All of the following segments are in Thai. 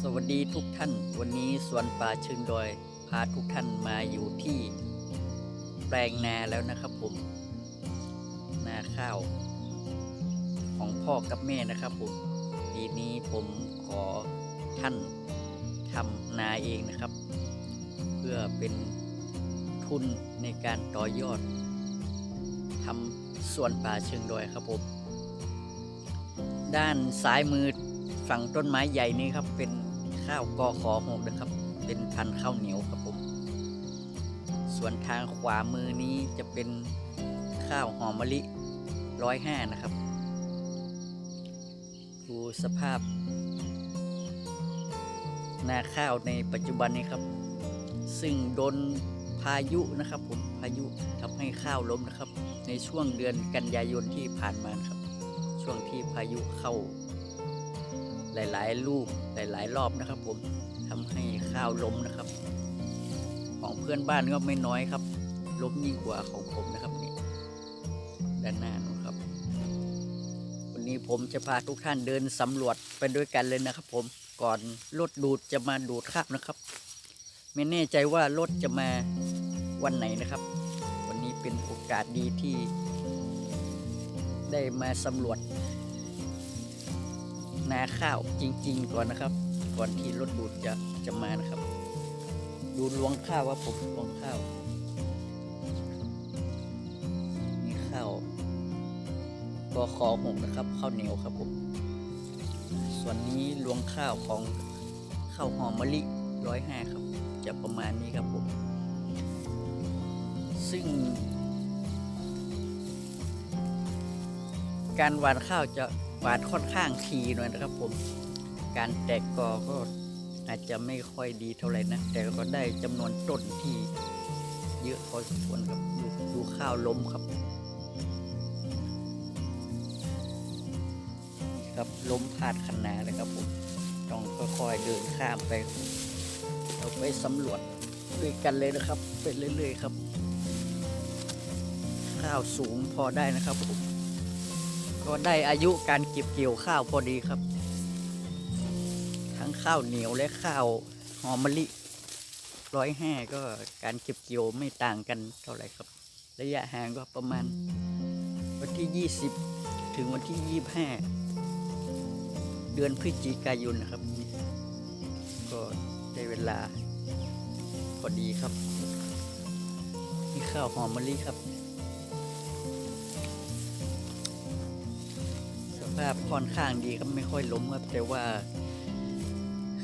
สวัสดีทุกท่าน วันนี้สวนป่าเชิงดอย พาทุกท่านมาอยู่ที่แปลงนาแล้วนะครับผม นาข้าว ของพ่อกับแม่นะครับผม ปีนี้ผมขอท่านทำนาเองนะครับ เพื่อเป็นทุนในการต่อยอดทำสวนป่าเชิงดอยครับผม ด้านซ้ายมือ ฝั่งต้นไม้ใหญ่นี้ครับเป็นข้าวกอขอหกนะครับ เป็นพันข้าวเหนียวครับผม ส่วนทางขวามือนี้จะเป็นข้าวหอมมะลิร้อยห้านะครับ ดูสภาพ นาข้าวในปัจจุบันนี้ครับ ซึ่งโดนพายุนะครับผมพายุทำให้ข้าวล้มนะครับ ในช่วงเดือนกันยายนที่ผ่านมาครับ ช่วงที่พายุเข้า หลายๆ ลูกหลายๆ รอบนะครับ ผมทำให้ข้าวล้มนะครับ ของเพื่อนบ้านก็ไม่น้อยครับ ล้มยิ่งกว่าของผมนะครับนี่ด้านหน้านะครับ วันนี้ผมจะพาทุกท่านเดินสำรวจไปด้วยกันเลยนะครับ ผมก่อนรถดูดจะมาดูดข้าวนะครับ ไม่แน่ใจว่ารถจะมาวันไหนนะครับ วันนี้เป็นโอกาสดีที่ได้มาสำรวจ นาข้าวจริง ๆ ก่อนนะครับ ก่อนที่รถดูดจะจะมานะครับ ดูลวงข้าวว่าผมลวงข้าวนี่ข้าวก็ขอหงนะครับข้าวเหนียวครับผม ส่วนนี้ลวงข้าวของข้าวหอมมะลิร้อยห้าครับ จะประมาณนี้ครับผม ซึ่ง การหว่านข้าวจะหว่านค่อนข้างทีหน่อยนะครับ ผม การแตกกอก็อาจจะไม่ค่อยดีเท่าไหร่นะ แต่ก็ได้จำนวนต้นที่เยอะพอสมควรครับดูดูข้าวล้มครับ ครับล้มพาดคันนาเลยครับผมต้องค่อยๆเดินข้ามไป เราไปสำรวจด้วยกันเลยนะครับ ไปเรื่อยๆครับ ข้าวสูงพอได้นะครับผม ก็ได้อายุการเก็บเกี่ยวข้าวพอดีครับ ทั้งข้าวเหนียวและข้าวหอมมะลิร้อยห้าก็การเก็บเกี่ยวไม่ต่างกันเท่าไหร่ครับ ระยะห่างก็ประมาณ วันที่ 20 ถึงวันที่ 25 เดือนพฤศจิกายนนะครับ ก็ได้เวลา พอดีครับนี่ข้าวหอมมะลิครับ ภาพค่อนข้างดีครับไม่ค่อยล้มครับ แต่ว่า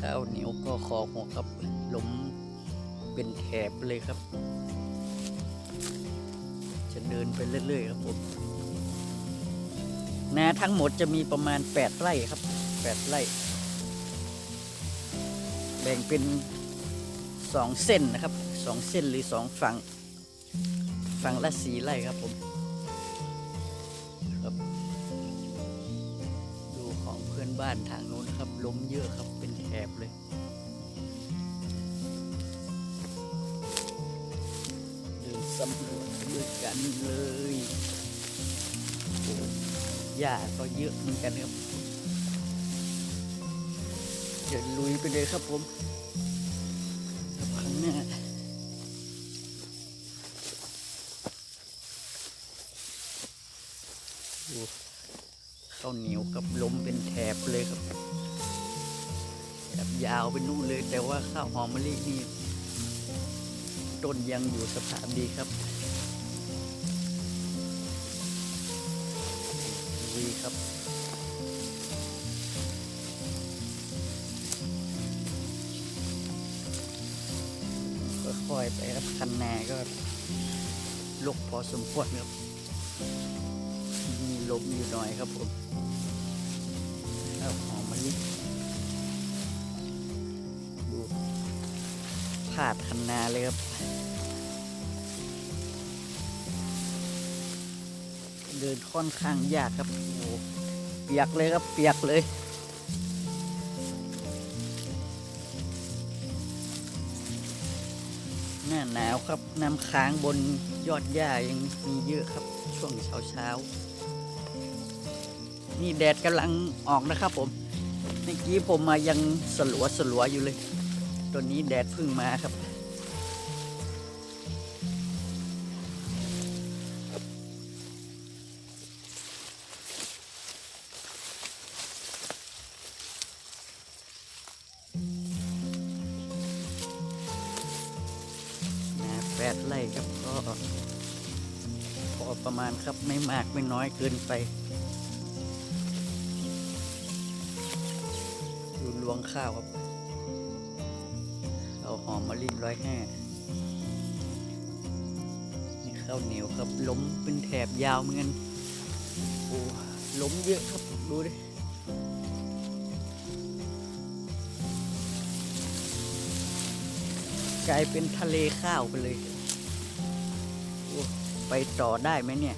ข้าวเหนียวก็คอหัวครับล้มเป็นแถบเลยครับ จะเดินไปเรื่อยๆครับผมนาทั้งหมดจะมีประมาณ 8 ไร่ครับ 8 ไร่ แบ่งเป็น 2 เส้นนะครับ 2 เส้นหรือ 2 ฝั่ง ฝั่งละสีไร่ครับผม บ้านทางโน้นครับล้มเยอะครับเป็นแถบเลย เดินสำรวจด้วยกันเลยหญ้าก็เยอะเหมือนกันครับเดินลุยไปเลยครับผมครับข้างหน้าดูข้าวเหนียวกับล้มเป็น ถบเลยครับแบบยาวไปนู่นเลย แต่ว่าข้าวหอมมะลินี่ต้นยังอยู่สภาพดีครับดีครับค่อยๆไปครับคันนาก็ลกพอสมควรครับมีลมอยู่หน่อยครับผม ดูพาดคันนาเลยครับ เดินค่อนข้างยากครับโอ้เปียกเลยครับ เปียกเลยหน้าหนาวครับน้ำค้างบนยอดหญ้ายังมีเยอะครับ ช่วงเช้าเช้านี่แดดกำลังออกนะครับผม เมื่อกี้ผมมายังสลัวสลัวอยู่เลย ตัวนี้แดดพิ่งมาครับ แปดไร่ครับก็พอประมาณครับไม่มากไม่น้อยเกินไป ดูลวงข้าวครับ เอาหอมมะลิร้อยห้านี่ข้าวเหนียวครับ ล้มเป็นแถบยาวเหมือนกันโอ้ล้มเยอะครับ ดูดิกลายเป็นทะเลข้าวไปเลยโอ้ไปต่อได้ไหมเนี่ย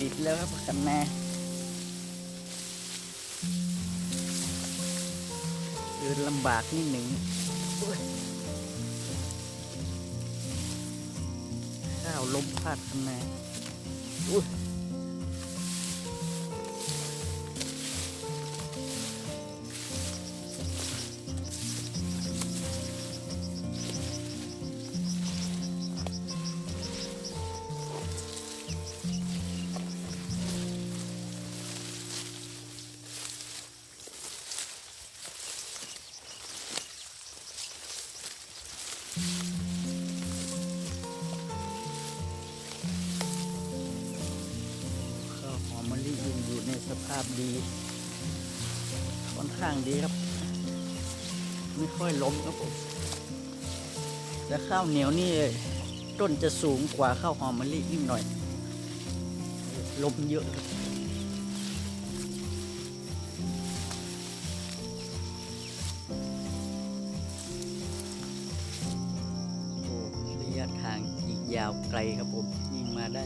ติดแล้วครับคันนา เดินลำบากนิดหนึ่งข้าวล้มพลาดคันนอุ้ย สภาพดี ค่อนข้างดีครับ ไม่ค่อยล้มครับผมและข้าวเหนียวนี่ต้นจะสูงกว่าข้าวหอมมะลินิดหน่อย ลมเยอะครับโอ้ระยะทางอีกยาวไกลครับผมยิ่งมาได้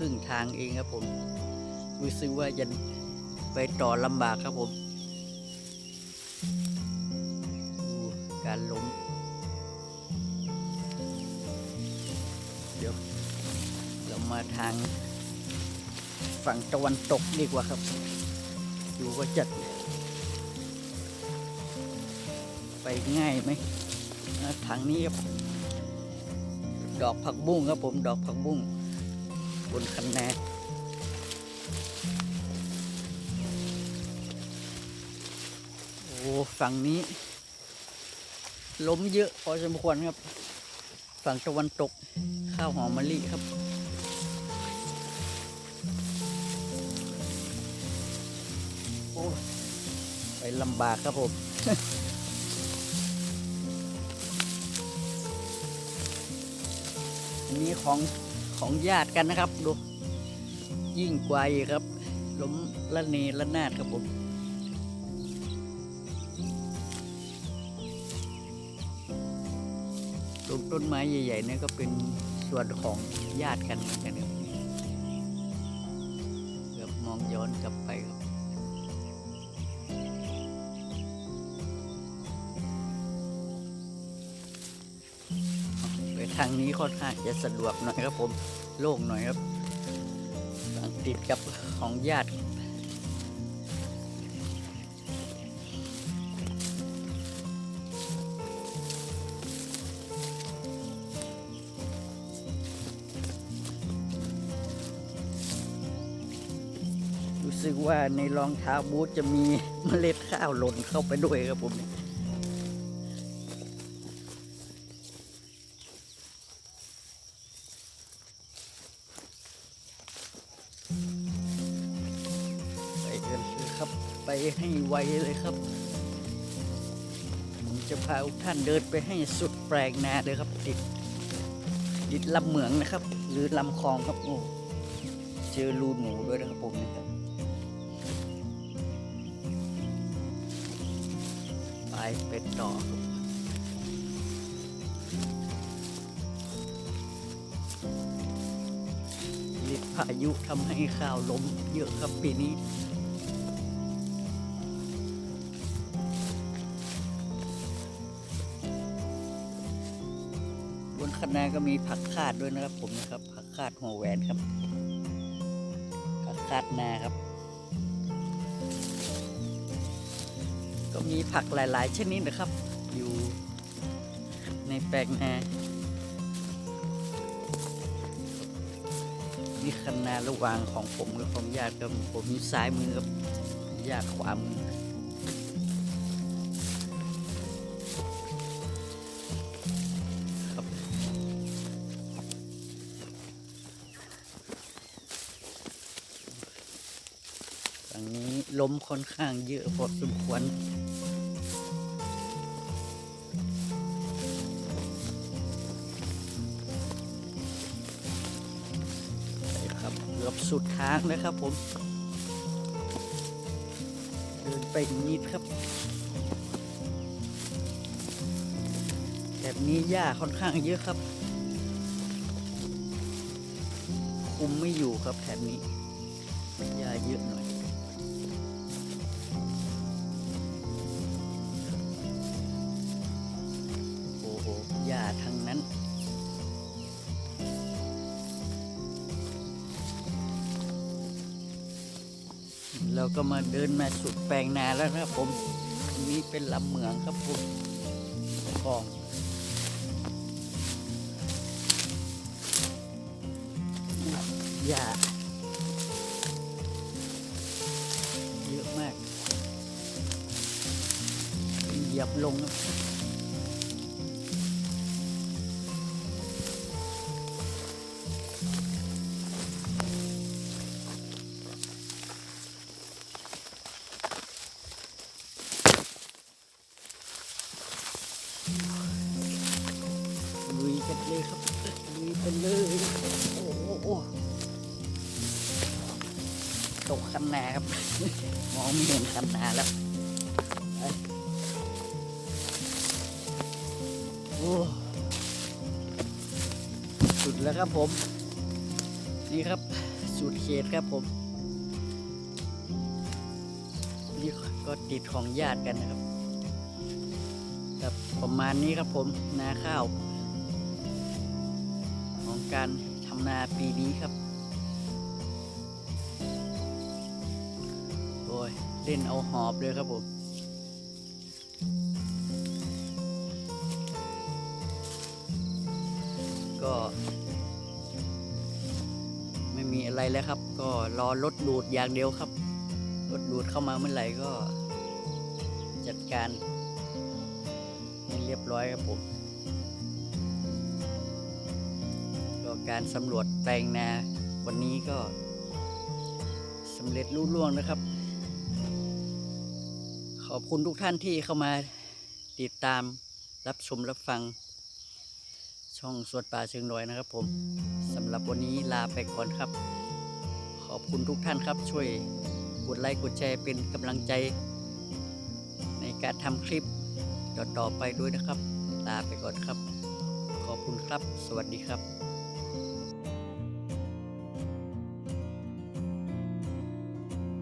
รึ่งทางเองครับผมรู้สึกว่าจะไปต่อลำบากครับผมดูการล้มเดี๋ยวเรามาทางฝั่งตะวันตกดีกว่าครับดูว่าจะไปง่ายไหมทางนี้ครับ ดอกผักบุ้งครับผม ดอกผักบุ้ง บนคันนาโอ้ฝั่งนี้ ล้มเยอะพอสมควรครับ ฝั่งตะวันตก ข้าวหอมมะลิครับ โอ้ไปลำบากครับผมอันนี้ของ ของญาติกันนะครับดู ยิ่งกว่าครับล้มละเนระนาดครับผมตรงต้นไม้ใหญ่ๆนี่ก็เป็นส่วนของญาติกันเหมือนกันครับมองย้อนกลับไปครับ ทางนี้ค่อนข้างจะสะดวกหน่อยครับผมโล่งหน่อยครับติดกับของญาติรู้สึกว่าในรองเท้าบูทจะมีเมล็ดข้าวหล่นเข้าไปด้วยครับผมเนี่ย ครับ ไปให้ไวเลยครับ ผมจะพาทุกท่านเดินไปให้สุดแปลงนาเลยครับ ติดติดลำเหมืองนะครับ หรือลำคลองครับโอ้เจอรูหนูด้วยนะครับผมนะครับไปเป็ดต่อครับพายุทำให้ข้าวล้มเยอะครับปีนี้ นก็มีผักคาดด้วยนะครับ ผมนะครับ ผักคาดหัวแหวนครับ ผักคาดนาครับ ก็มีผักหลาย ๆ ชนิดนะครับ อยู่ในแปลงนานี่คันนาระหว่างของผมกับของญาติครับผมมีซ้ายมือกับญาติขวามือ ลมค่อนข้างเยอะพอสมควรใช่ครับเกือบสุดทางแล้วครับผม เดินไปนิดครับ แบบนี้หญ้าค่อนข้างเยอะครับคุมไม่อยู่ครับแถบนี้หญ้าเยอะหน่อย หญ้าทั้งนั้น เราก็มาเดินมาสุดแปลงนาแล้วนะผมนนี้เป็นลำเหมืองครับผมกองหญ้าเยอะมากเหยียบลงครับ ลุยกันเลยครับลุยกันเลยโอ้โหตกคันนาครับ มองไม่เห็นคันนาแล้วโอ้สุดแล้วครับผม นี่ครับสุดเขตครับผมนี่ก็ติดของญาติกันนะครับ ครับประมาณนี้ครับผมนาข้าว ของการทำนาปีนี้ครับโอ้ยเล่นเอาหอบเลยครับผมก็ไม่มีอะไรแล้วครับ ก็รอรถดูดอย่างเดียวครับ รถดูดเข้ามาเมื่อไหร่ก็จัดการ ให้เรียบร้อยครับผมก็การสำรวจแปลงนาวันนี้ก็สำเร็จรุ่ล่วงนะครับ ขอบคุณทุกท่านที่เข้ามาติดตามรับชมรับฟัง ช่องสวดป่าเชิงดอยนะครับผมสำหรับวันนี้ลาไปก่อนครับ ขอบคุณทุกท่านครับ ช่วยกดไลค์กดแชร์เป็นกำลังใจ ในการทำคลิป ต่อๆไปด้วยนะครับ ลาไปก่อนครับ ขอบคุณครับ สวัสดีครับ